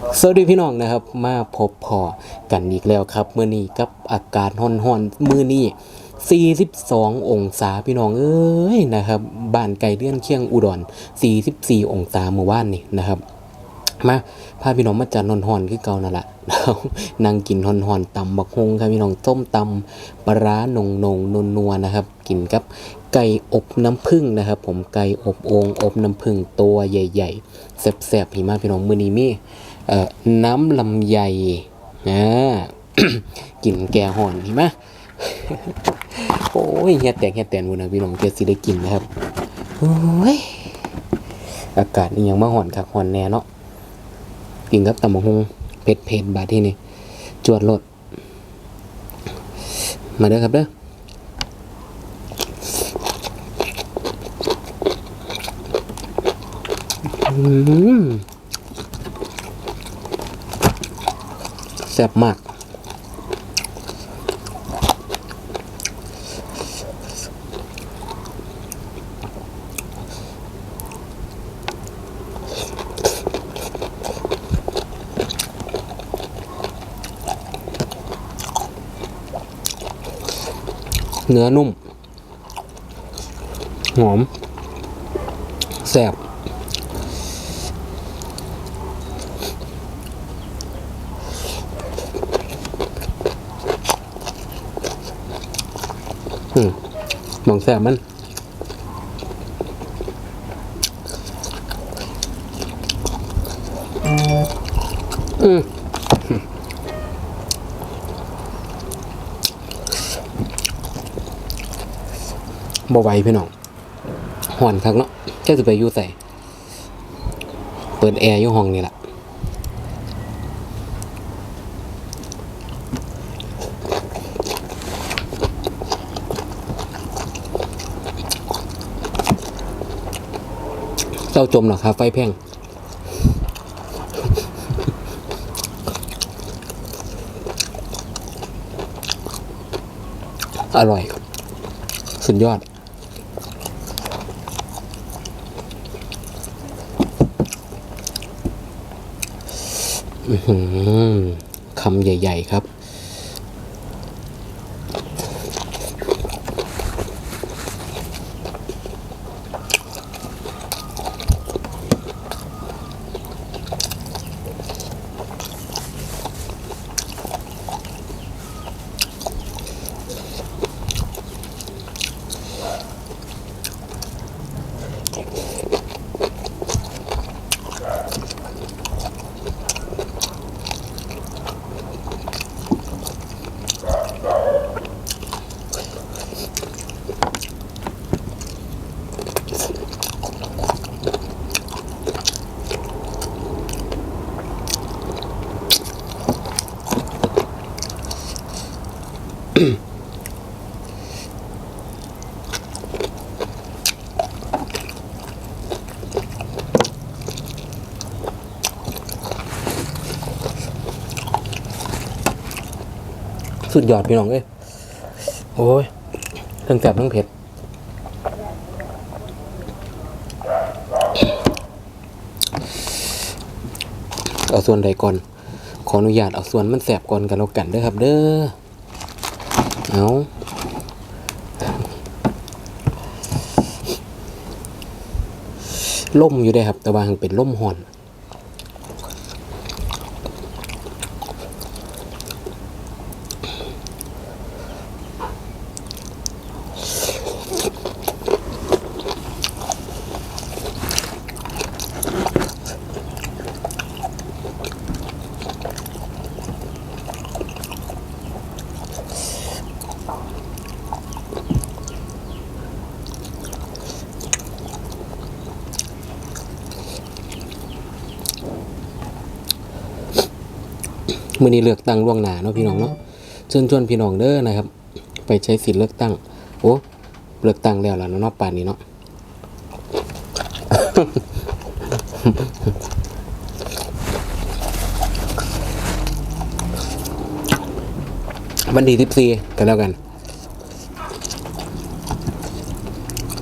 สวัสดีพี่น้องนะครับ มาพบพอกันอีกแล้วครับเมื่อนี้กับอากาศร้อนๆมื้อนี้42 องศาพี่น้องเอ้ยนะครับบ้านไก่เลื่อนเคียงอุดร 44 องศาเมื่อวานนี่นะครับ มาพาพี่น้องมาจัดนอนหอนคือเก่านั่นแหละนะครับนั่งกินหอนหอนตำบักฮงครับพี่น้องต้มตำปลาร้าหนงนงนนัวนะครับ กินกับไก่อบน้ำผึ้งนะครับ ผมไก่อบองอบน้ำผึ้งตัวใหญ่ ๆแซ่บๆพี่มาพี่น้องมือนี้มีเอ่อ น้ำลำไยอ่ากินแก่ห่อนพี่มโอ้ยเฮียแตกเฮียแตนวันนะพี่น้องเจอสิได้กินนะครับโอ้ยอากาศนี่ยังมาห่อนคักห่อนแน่เนาะกินกับตำบักฮงเผ็ดเผ็ดบาดที่นี่จวดรถมาเด้อครับเด้ออืม แซ่บมาก เนื้อนุ่ม หอม แซ่บ มองแซ่บมันอืมบ่ไหวพี่น้องห่อนคักเนาะแค่จะไปอยู่ใส่ เปิดแอร์อยู่ห้องนี่แหละ เจ้าจมหรอครับ ไฟแพงอร่อย สุดยอด คำใหญ่ ๆ ครับ สุดยอดพี่น้องเอ้ยโอ้ยทั้งแซ่บทั้งเผ็ดเอาส่วนใดก่อน ขออนุญาตเอาส่วนมันแสบก่อนกันแล้วกันเด้อครับ เด้อเอาล่มอยู่ได้ครับ แต่ว่าหังเป็นล่มห่อน มื่อนี้เลือกตั้งล่วงหน้าเนาะพี่น้องเนาะเชิญชวนพี่น้องเด้อนะครับ ไปใช้สิทธิ์เลือกตั้ง โอ้เลือกตั้งแล้วล่ะเนาะเนาะป่านนี้เนาะวันที่สิบสี่กันแล้วกัน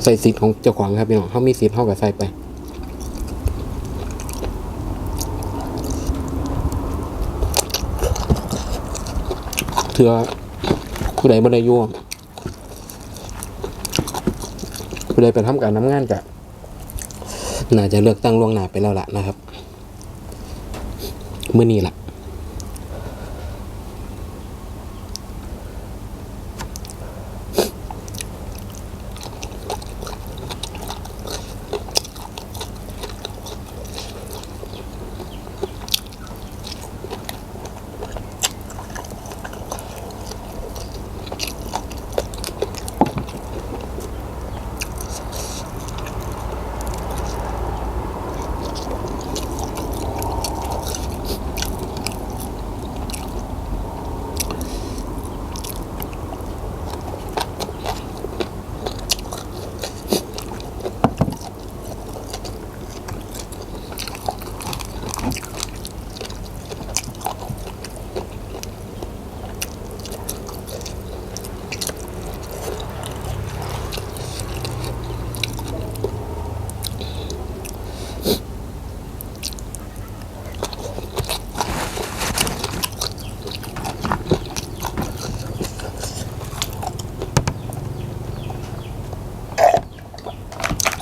ใส่สิทธิ์ของเจ้าของครับพี่น้องเขามีสิทธิ์เท่ากับใส่ไป ถือผู้ใดบ่ได้อยู่ผู้ใดไปทำการทำงานกะน่าจะเลือกตั้งล่วงหน้าไปแล้วล่ะนะครับ เมื่อนี้ล่ะ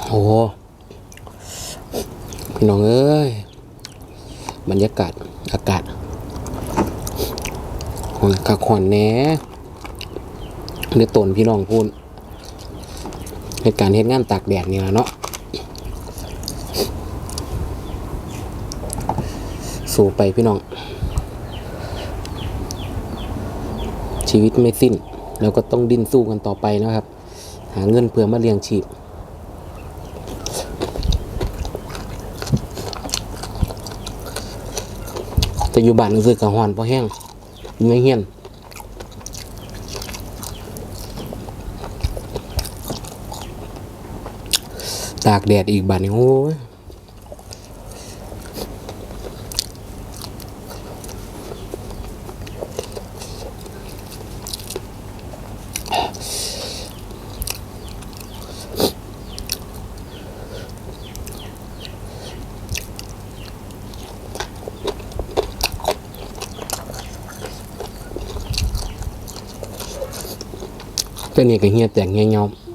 โอ้พี่ น้องเอ้ย บรรยากาศอากาศหอนกักหอนแหน่เดือตนพี่น้องพูดเหตุการณ์เหตุงานตากแดดนี่แหละเนาะสู้ไปพี่น้อง ชีวิตไม่สิ้น แล้วก็ต้องดิ้นสู้กันต่อไปนะครับ หาเงินเพื่อมาเลี้ยงชีพ แต่อยู่บ้านรู้สึกกระหอนเพราะแห้งอยู่ไม่เฮียนตากแดดอีกบ้านนี้โอ้ย แต่นี่ก็เฮียแตกเฮียเงาไม่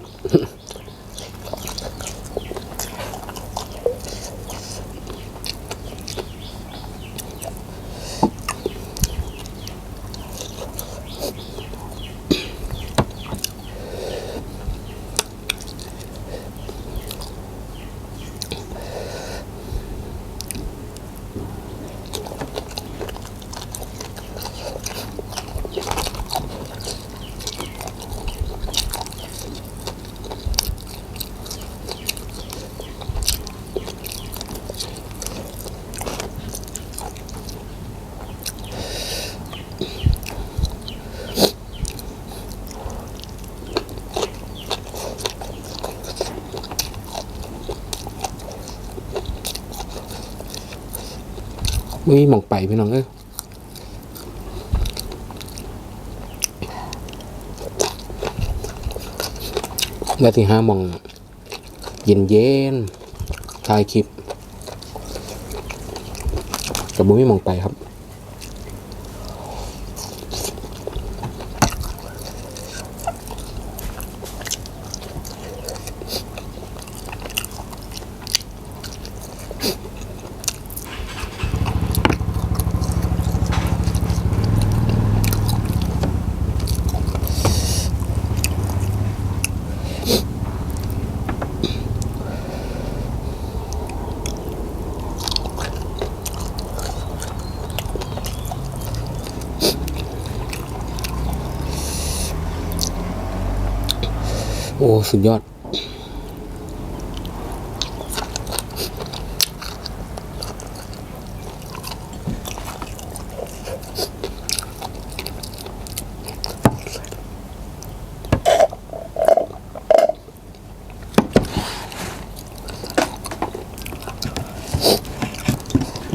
บุ้ยมองไปพี่น้องเอ้ยแล้วที่ห้ามอง เย็นเย็นถ่ายคลิปกับบุ้มไม่มองไปครับ อ้สุดยอด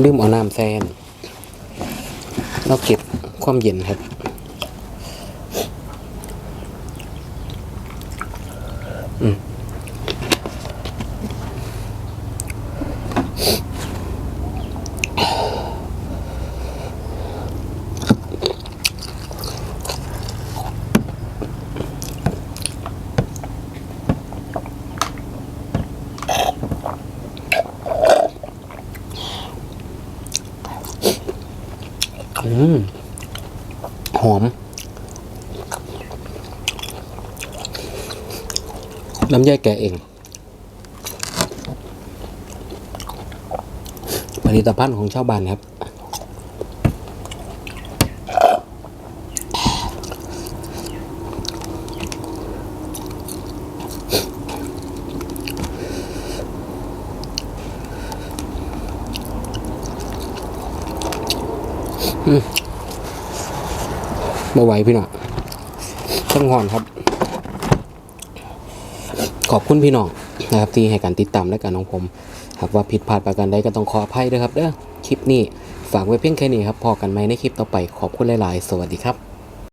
ลืมเอาน้ำแซนเราเก็บความเย็นครับ อืมหอม น้ำแยแกะเอง ผลิตภัณฑ์ของชาวบ้านครับไม่ไหวพี่หน้องต้องห่อนครับ อบคุณพี่น้องนะครับที่ให้การติดตามและการของผม หากว่าผิดพลาดประการใดก็ต้องขออภัยด้วยครับเด้อคลิปนี้ฝากไว้เพียงแค่นี้ครับพอกันไหมในคลิปต่อไปขอบคุณหลาย ๆ สวัสดีครับ